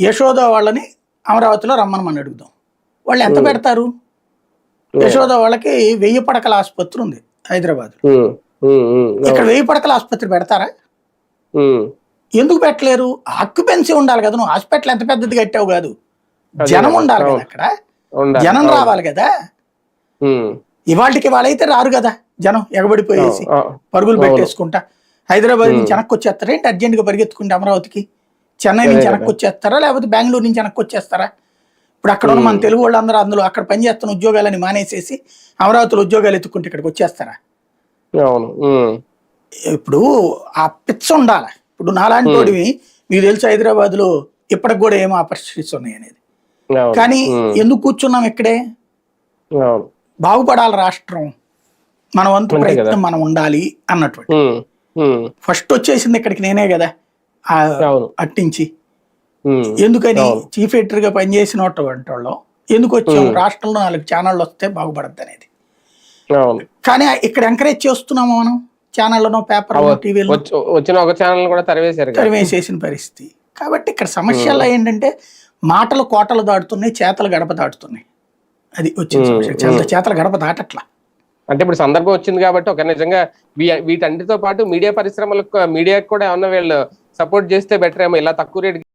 యశోద వాళ్ళని అమరావతిలో రమ్మని అడుగుదాం. వాళ్ళు ఎంత పెడతారు? యశోద వాళ్ళకి వెయ్యి పడకల ఆసుపత్రి ఉంది హైదరాబాద్ ఇక్కడ వెయ్యి పడకల ఆసుపత్రి పెడతారా? ఎందుకు పెట్టలేరు? ఆక్యుపెన్సీ ఉండాలి కదా నువ్వు. హాస్పిటల్ ఎంత పెద్దది కట్టావు కాదు. జనం ఉండాలి కదా. అక్కడ. జనం. రావాలి కదా. ఇవాళకి వాళ్ళైతే రారు కదా జనం ఎగబడిపోయేసి. పరుగులు. పెట్టేసుకుంటా. హైదరాబాద్ నుంచి వెనక్కి వచ్చేస్తారా? ఏంటి అర్జెంట్గా పరిగెత్తుకుంటే అమరావతికి? చెన్నై నుంచి వెనక్కి. వచ్చేస్తారా లేకపోతే బెంగళూరు నుంచి వెనక్కి వచ్చేస్తారా ఇప్పుడు అక్కడ ఉన్న మన తెలుగు వాళ్ళందరూ అందులో అక్కడ పనిచేస్తున్న ఉద్యోగాలని మానేసేసి అమరావతిలో ఉద్యోగాలు ఎత్తుకుంటే ఇక్కడికి వచ్చేస్తారా? అవును. ఇప్పుడు ఆ పిచ్చ ఉండాలి. ఇప్పుడు నాలాంటి వాడివి మీకు తెలుసు హైదరాబాద్లో ఇప్పటికి కూడా ఏం ఆపర్చునిటీస్ ఉన్నాయి అనేది. కానీ ఎందుకు కూర్చున్నాం ఇక్కడే? బాగుపడాలి రాష్ట్రం. మన వంతు. ప్రయత్నం మనం ఉండాలి అన్నటువంటి. ఫస్ట్ వచ్చేసింది ఇక్కడికి నేనే కదా. అట్టించి. ఎందుకని. చీఫ్ ఎడిటర్గా పనిచేసిన వాళ్ళం. ఎందుకు వచ్చాం. రాష్ట్రంలో నాలుగు ఛానళ్ళు వస్తే బాగుపడద్దు అనేది. కానీ ఇక్కడ ఎంకరేజ్ చేస్తున్నాము మనం? ఛానళ్ళనో పేపర్లో టీవీలో వచ్చి- వచ్చిన ఒక ఛానల్ కూడా తరివేశారు. తరివేసేసిన పరిస్థితి. కాబట్టి ఇక్కడ సమస్యల్లో ఏంటంటే మాటలు కోటలు దాటుతున్నాయి చేతలు గడప దాటుతున్నాయి. అది వచ్చిన సమస్య. చేతల గడప దాటట్లా. అంటే ఇప్పుడు సందర్భం వచ్చింది కాబట్టి ఒక నిజంగా వీ- వీటన్నిటితో పాటు మీడియా పరిశ్రమలకు మీడియాకి కూడా ఏమన్నా వీళ్ళు సపోర్ట్ చేస్తే బెటర్ ఏమో ఇలా తక్కువ రేట్